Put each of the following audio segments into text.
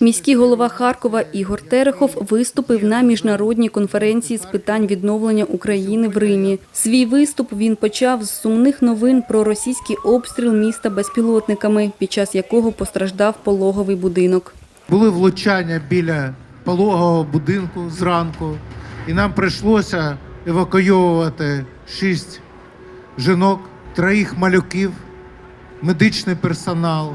Міський голова Харкова Ігор Терехов виступив на міжнародній конференції з питань відновлення України в Римі. Свій виступ він почав з сумних новин про російський обстріл міста безпілотниками, під час якого постраждав пологовий будинок. Були влучання біля пологового будинку зранку, і нам прийшлося евакуйовувати шість жінок, троїх малюків, медичний персонал,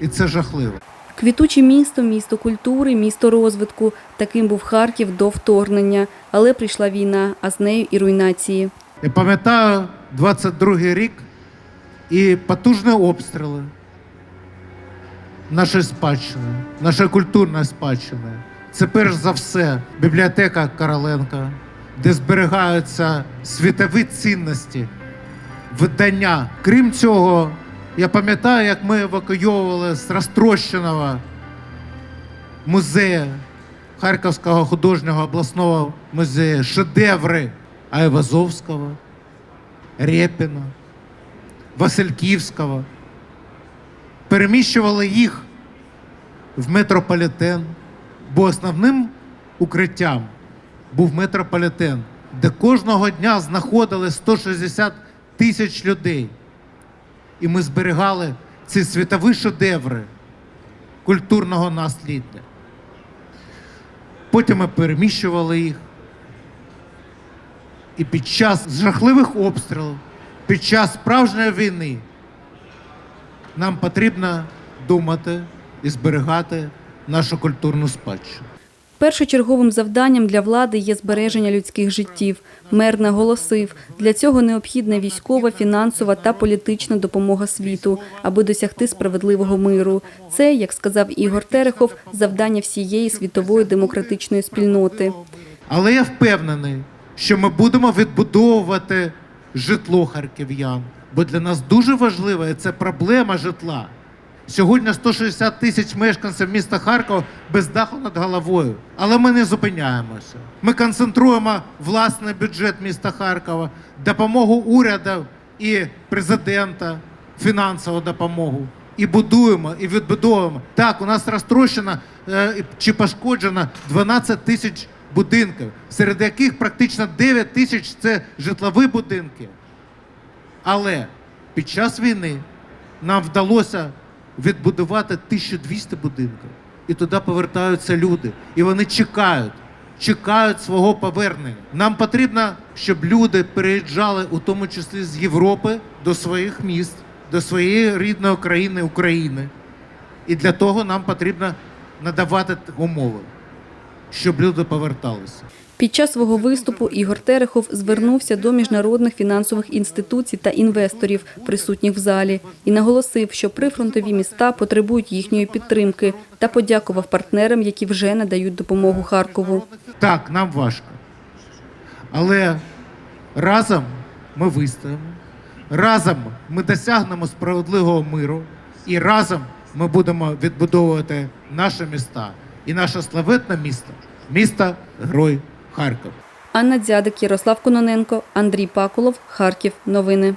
і це жахливо. Квітуче місто, місто культури, місто розвитку. Таким був Харків до вторгнення. Але прийшла війна, а з нею і руйнації. Я пам'ятаю 22-й рік і потужні обстріли нашої спадщини, нашої культурної спадщини. Це перш за все бібліотека Короленка, де зберігаються світові цінності, видання. Крім цього, я пам'ятаю, як ми евакуйовували з розтрощеного музею Харківського художнього обласного музею шедеври Айвазовського, Рєпіна, Васильківського. Переміщували їх в метрополітен, бо основним укриттям був метрополітен, де кожного дня знаходили 160 тисяч людей. І ми зберігали ці світові шедеври культурного наслідя. Потім ми переміщували їх. І під час жахливих обстрілів, під час справжньої війни, нам потрібно думати і зберігати нашу культурну спадщину. Першочерговим завданням для влади є збереження людських життів. Мер наголосив, для цього необхідна військова, фінансова та політична допомога світу, аби досягти справедливого миру. Це, як сказав Ігор Терехов, завдання всієї світової демократичної спільноти. Але я впевнений, що ми будемо відбудовувати житло харків'ян, бо для нас дуже важлива це проблема житла. Сьогодні 160 тисяч мешканців міста Харкова без даху над головою. Але ми не зупиняємося. Ми концентруємо власний бюджет міста Харкова, допомогу уряду і президента, фінансову допомогу. І будуємо, і відбудовуємо. Так, у нас розтрощено е, чи пошкоджено 12 тисяч будинків, серед яких практично 9 тисяч це житлові будинки. Але під час війни нам вдалося відбудувати 1200 будинків. І туди повертаються люди. І вони чекають, чекають свого повернення. Нам потрібно, щоб люди переїжджали, у тому числі з Європи, до своїх міст, до своєї рідної країни України. І для того нам потрібно надавати умови, щоб люди поверталися. Під час свого виступу Ігор Терехов звернувся до міжнародних фінансових інституцій та інвесторів, присутніх в залі, і наголосив, що прифронтові міста потребують їхньої підтримки та подякував партнерам, які вже надають допомогу Харкову. Так, нам важко. Але разом ми вистоїмо, разом ми досягнемо справедливого миру, і разом ми будемо відбудовувати наші міста і наше славетне місто, місто Герой Харків. Анна Дзядик, Ярослав Кононенко, Андрій Пакулов, Харків. Новини.